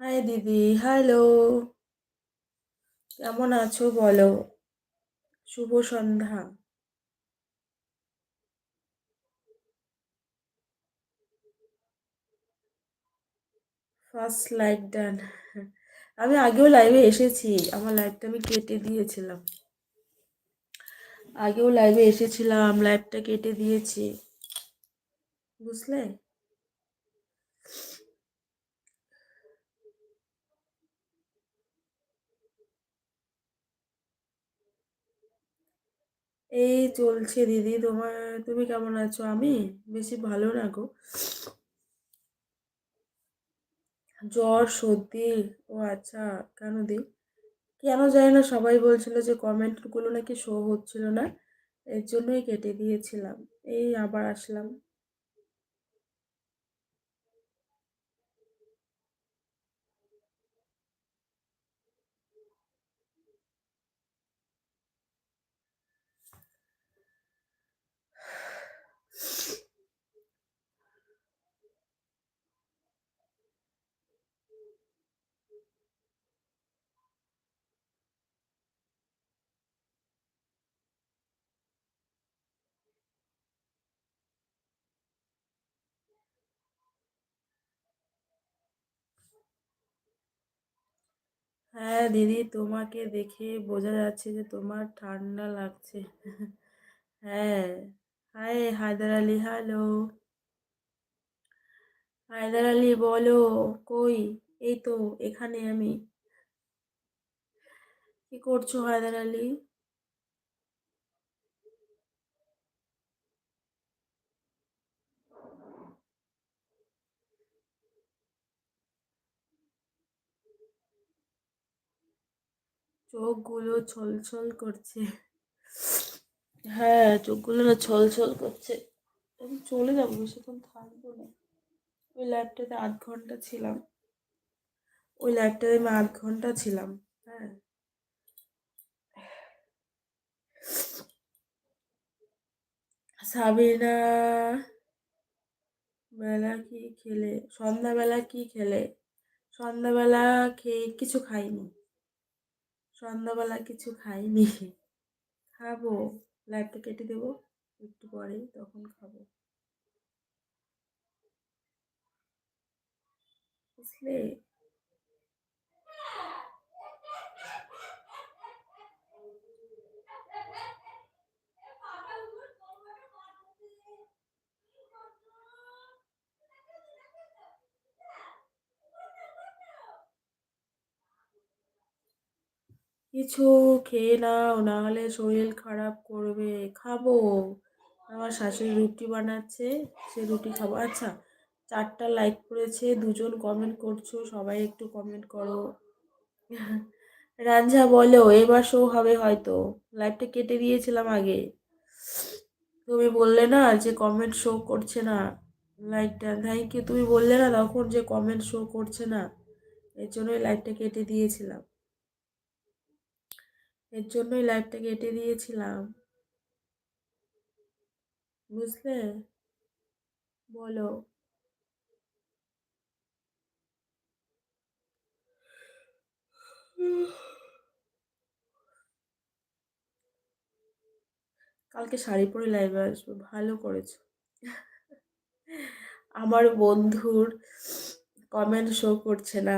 High দিদি। Hello কেমন আছো বলো? শুভ সন্ধ্যা। ফার্স্ট লাইক ডান আমি আগেও লাইভে এসেছি। আমার লাইভটা আমি কেটে দিয়েছিলাম। আগেও লাইভে এসেছিলাম লাইভটা কেটে দিয়েছি। বুঝলে? এই চলছে দিদি, তোমার, তুমি কেমন আছো? আমি বেশি ভালো না গো। জ্বর, সর্দি, ও আচ্ছা কেন দি? কেন জানি না, সবাই বলছিল যে কমেন্টগুলো নাকি শো হচ্ছিল না, এর জন্যই কেটে দিয়েছিলাম। এই আবার আসলাম। হ্যাঁ দিদি, তোমাকে দেখে বোঝা যাচ্ছে যে তোমার ঠান্ডা লাগছে। হ্যাঁ হায় হায়দার আলী, হ্যালো। হায়দার আলী, বলো, কই? এই তো, এখানে আমি। কি করছ হায়দার আলী? চোখগুলো ছলছল করছে। হ্যাঁ চোখগুলো না ছলছল করছে। আমি চলে যাব, বেশিক্ষণ থাকব না। ওই ল্যাবটাতে আধ ঘণ্টা ছিলাম। ওই ল্যাবটাতে আমি আধ ঘণ্টা ছিলাম হ্যাঁ। সাবিনা, বেলা কি খেলে? সন্ধ্যাবেলা কি খেলে? সন্ধ্যাবেলা খেয়ে কিছু খাইনি। সন্ধ্যাবেলা কিছু খাইনি। খাব লাইটটা কেটে দেবো একটু পরেই তখন খাব। বুঝলে? কিছু খেয়ে নাও, নাহলে শরীর খারাপ করবে। খাব। আমার শাশুড়ি রুটি বানাচ্ছে, সে রুটি খাব। আচ্ছা চারটা লাইক করেছে, দুজন কমেন্ট করছ, সবাই একটু কমেন্ট করো। রাঞ্ঝা বলো এবার শো হবে হয়তো। লাইভটা কেটে দিয়েছিলাম আগে। তুমি বললে না যে কমেন্ট শো করছে না। লাইকটা থ্যাংক ইউ তুমি বললে না তখন যে কমেন্ট শো করছে না। এর জন্যই লাইভটা কেটে দিয়েছিলাম। এর জন্যই লাইভটা কেটে দিয়েছিলাম। বুঝলে? বলো। কালকে শাড়ি পরে লাইভে আসব, ভালো করেছ। আমার বন্ধুর কমেন্ট শো করছে না।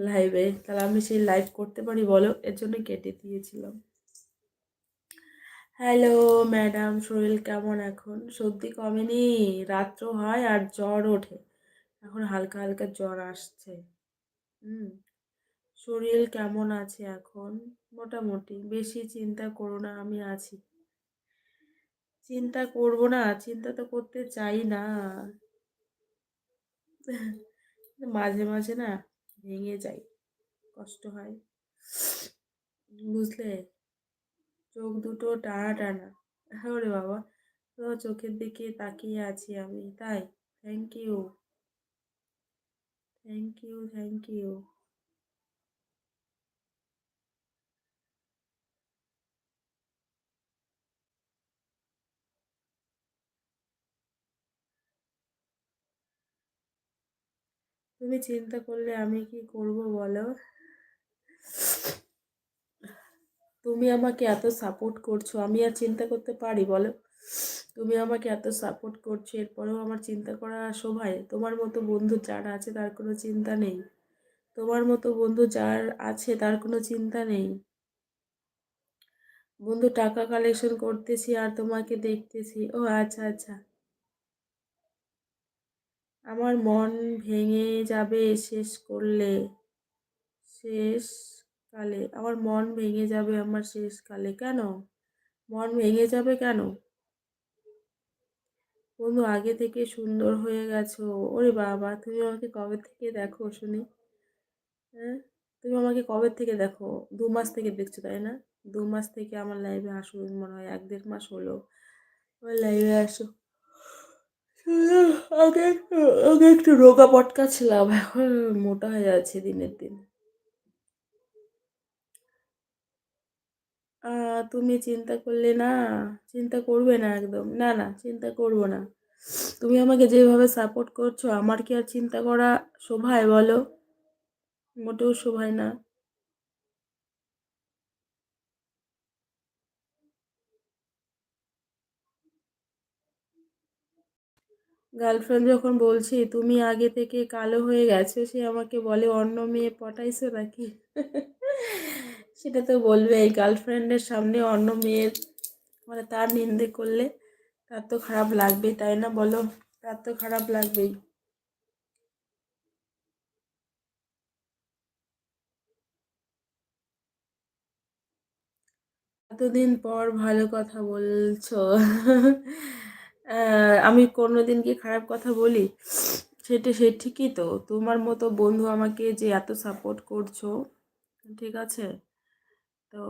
লাইভে তাহলে আমি সেই লাইভ করতে পারি বলো? এর জন্য কেটে দিয়েছিলাম। হ্যালো ম্যাডাম শরীর কেমন এখন? সর্দি কমেনি? রাত্র হয় আর জ্বর ওঠে। এখন হালকা হালকা জ্বর আসছে। হুম। শরীর কেমন আছে এখন? মোটামুটি। বেশি চিন্তা করো না, আমি আছি। চিন্তা করব না, চিন্তা তো করতে চাই না। মাঝে মাঝে না ভেঙে যায়, কষ্ট হয়। বুঝলে? চোখ দুটো টানা টানা। ওরে বাবা তো চোখের দিকে তাকিয়ে আছি আমি, তাই? Thank you thank you thank you তুমি চিন্তা করলে আমি কি করব বলো? তুমি আমাকে এত সাপোর্ট করছ, আমি আর চিন্তা করতে পারি বলো? তুমি আমাকে এত সাপোর্ট করছ, এরপরেও আমার চিন্তা করা শোভায় তোমার মতো বন্ধু যার আছে তার কোনো চিন্তা নেই। তোমার মতো বন্ধু যার আছে তার কোনো চিন্তা নেই। বন্ধু টাকা কালেকশন করতেছি আর তোমাকে দেখতেছি। ও আচ্ছা আচ্ছা। আমার মন ভেঙে যাবে শেষ করলে শেষ কালে আমার মন ভেঙে যাবে আমার শেষ কালে কেন? মন ভেঙে যাবে কেন? বন্ধু, আগে থেকে সুন্দর হয়ে গেছো। ওরে বাবা, তুমি আমাকে কবে থেকে দেখো শুনি? হ্যাঁ? তুমি আমাকে কবে থেকে দেখো? দু মাস থেকে দেখছ, তাই না? দু মাস থেকে আমার লাইভে আসো মনে হয়, এক দেড় মাস হলো। আমার লাইভে আসো আগে একটু আগে একটু রোগা পটকা ছিলাম, এখন মোটা হয়ে যাচ্ছে দিনের দিন। তুমি চিন্তা করলে না, চিন্তা করবে না একদম। না না, চিন্তা করব না। তুমি আমাকে যেভাবে সাপোর্ট করছ, আমার কি আর চিন্তা করা শোভায় বলো? মোটেও শোভায় না। গার্লফ্রেন্ড যখন বলছি, তুমি আগে থেকে কালো হয়ে গেছো, সে আমাকে বলে, অন্য মেয়ে পটাইছো নাকি? সেটা তো বলবে এই গার্লফ্রেন্ডের সামনে অন্য মেয়ের মানে তার নিন্দে করলে তার তো খারাপ লাগবেই, তাই না বলো? তার তো খারাপ লাগবেই। এতদিন পর ভালো কথা বলছো। আমি কোনো দিন কি খারাপ কথা বলি? সেটা, সে ঠিকই তো। তোমার মতো বন্ধু আমাকে যে এত সাপোর্ট করছ, ঠিক আছে? তো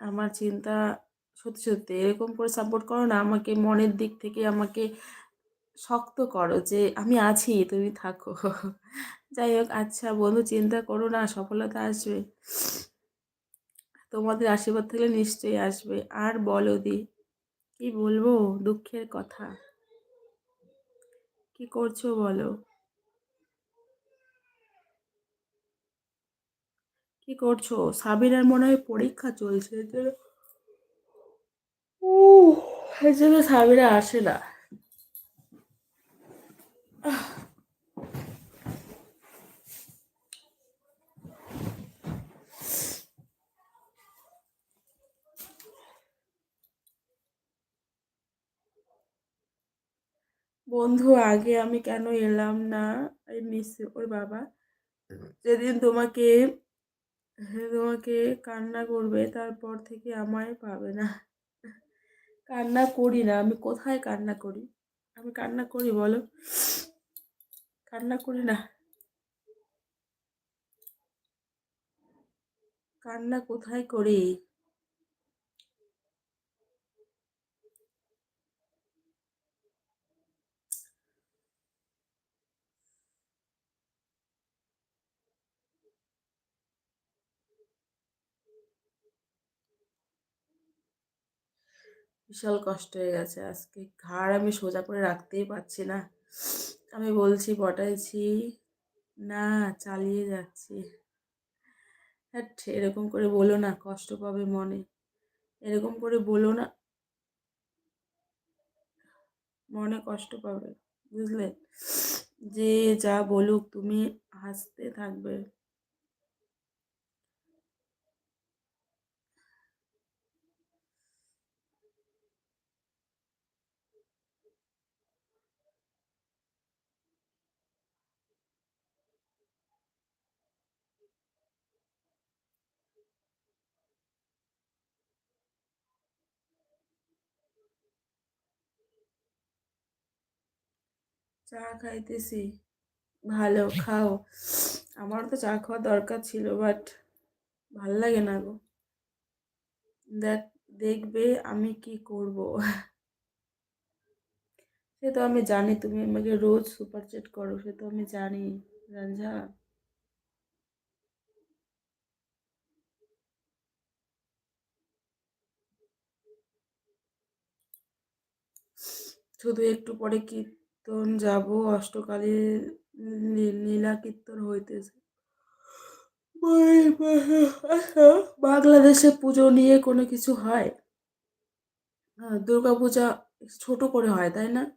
আমার চিন্তা, সত্যি সত্যি, এরকম করে সাপোর্ট করো না। আমাকে মনের দিক থেকে আমাকে শক্ত করো যে, আমি আছি, তুমি থাকো। যাই হোক আচ্ছা বন্ধু, চিন্তা করো না, সফলতা আসবে। তোমাদের আশীর্বাদ থাকলে নিশ্চয়ই আসবে। আর বলো দি কি বলব? দুঃখের কথা। কি করছ বলো? কি করছ? সাবিনার মনে হয় পরীক্ষা চলছে এই জন্য সাবিরা আসে না। বন্ধু আগে আমি কেন এলাম না? এই মিস ওর বাবা। যেদিন তোমাকে তোমাকে কান্না করবে তারপর থেকে আমায় পাবে না। কান্না করি না। আমি কোথায় কান্না করি? আমি কান্না করি বলো। কান্না করি না। কান্না কোথায় করি? বিশাল কষ্ট হয়ে গেছে আজকে। ঘাড় আমি সোজা করে রাখতেই পারছি না। আমি বলছি পটাইছি না, চালিয়ে যাচ্ছি। হ্যাঁ এরকম করে বলো না, কষ্ট পাবে মনে। এরকম করে বলো না। মনে কষ্ট পাবে, বুঝলে? যে যা বলুক, তুমি হাসতে থাকবে। চা খাইতেছি। ভালো, খাও। আমার তো চা খাওয়ার দরকার ছিল বাট ভালো লাগে না গো। দেখ, দেখবে আমি কি করব। সে তো আমি জানি, তুমি আমাকে রোজ সুপার চেট করো, সে তো আমি জানি রঞ্জা শুধু একটু পরে কি কীর্তন যাব অষ্টকালীর নী- নীলা কীর্তন হইতেছে। বাংলাদেশে পুজো নিয়ে কোনো কিছু হয়? হ্যাঁ দুর্গা পূজা ছোট করে হয়, তাই না?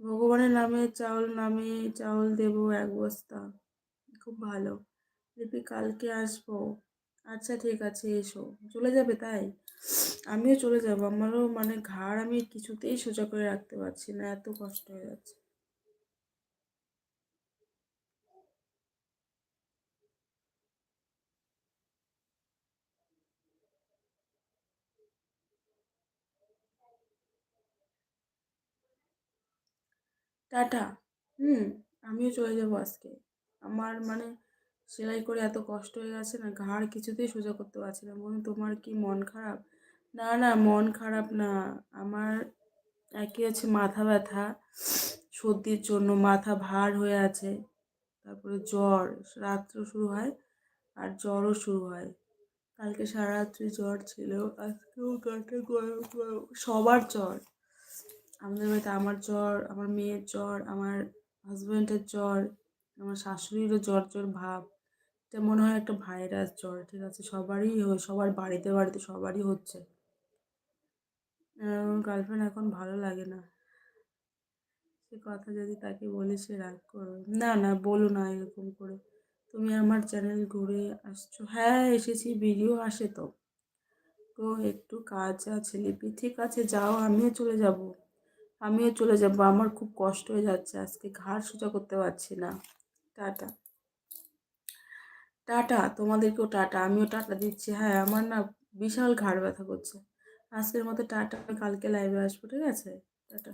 ভগবানের নামে চাউল নামে চাউল দেবো এক বস্তা। খুব ভালো। লিপি কালকে আসব। আচ্ছা ঠিক আছে, এসো। চলে যাবে তাই? আমিও চলে যাব। আমারও মানে ঘাড় আমি কিছুতেই সোজা করে রাখতে পারছি না, এত কষ্ট হয়ে যাচ্ছে। টাটা। হুম, আমিও চলে যাব আজকে। আমার মানে সেলাই করে এত কষ্ট হয়ে গেছে না, ঘাড় কিছুতেই সোজা করতে পারছি না। বলুন, তোমার কি মন খারাপ? না না, মন খারাপ না। আমার একই আছে, মাথা ব্যথা, সর্দির জন্য মাথা ভার হয়ে আছে, তারপরে জ্বর রাত্রে শুরু হয় আর জ্বরও শুরু হয়। কালকে সারা রাত্রি জ্বর ছিল, আজকেও গাটা গরম গরম, সবার জ্বর। আমাদের বাড়িতে আমার জ্বর, আমার মেয়ের জ্বর, আমার হাজব্যান্ডের জ্বর, আমার শাশুড়িরও জ্বর জ্বর, ভাব। এটা মনে হয় একটা ভাইরাস জ্বর, ঠিক আছে? সবারই সবার বাড়িতে বাড়িতে সবারই হচ্ছে। গার্লফ্রেন্ড এখন ভালো লাগে না। সে কথা যদি তাকে বলি, সে রাগ করবে। না না, বলো না এরকম করে। তুমি আমার চ্যানেল ঘুরে আসছো। হ্যাঁ এসেছি ভিডিও আসে তো। তো একটু কাজ আছে, লিপি। ঠিক আছে, যাও, আমিও চলে যাব। আমিও চলে যাব। আমার খুব কষ্ট হয়ে যাচ্ছে। আজকে ঘাড় সোজা করতে পারছি না। টাটা। টাটা, তোমাদেরকেও টাটা। আমিও টাটা দিচ্ছি। হ্যাঁ আমার না বিশাল ঘাড় ব্যথা করছে। আজকের মতো টাটা কালকে লাইভে আসব, ঠিক আছে? টাটা।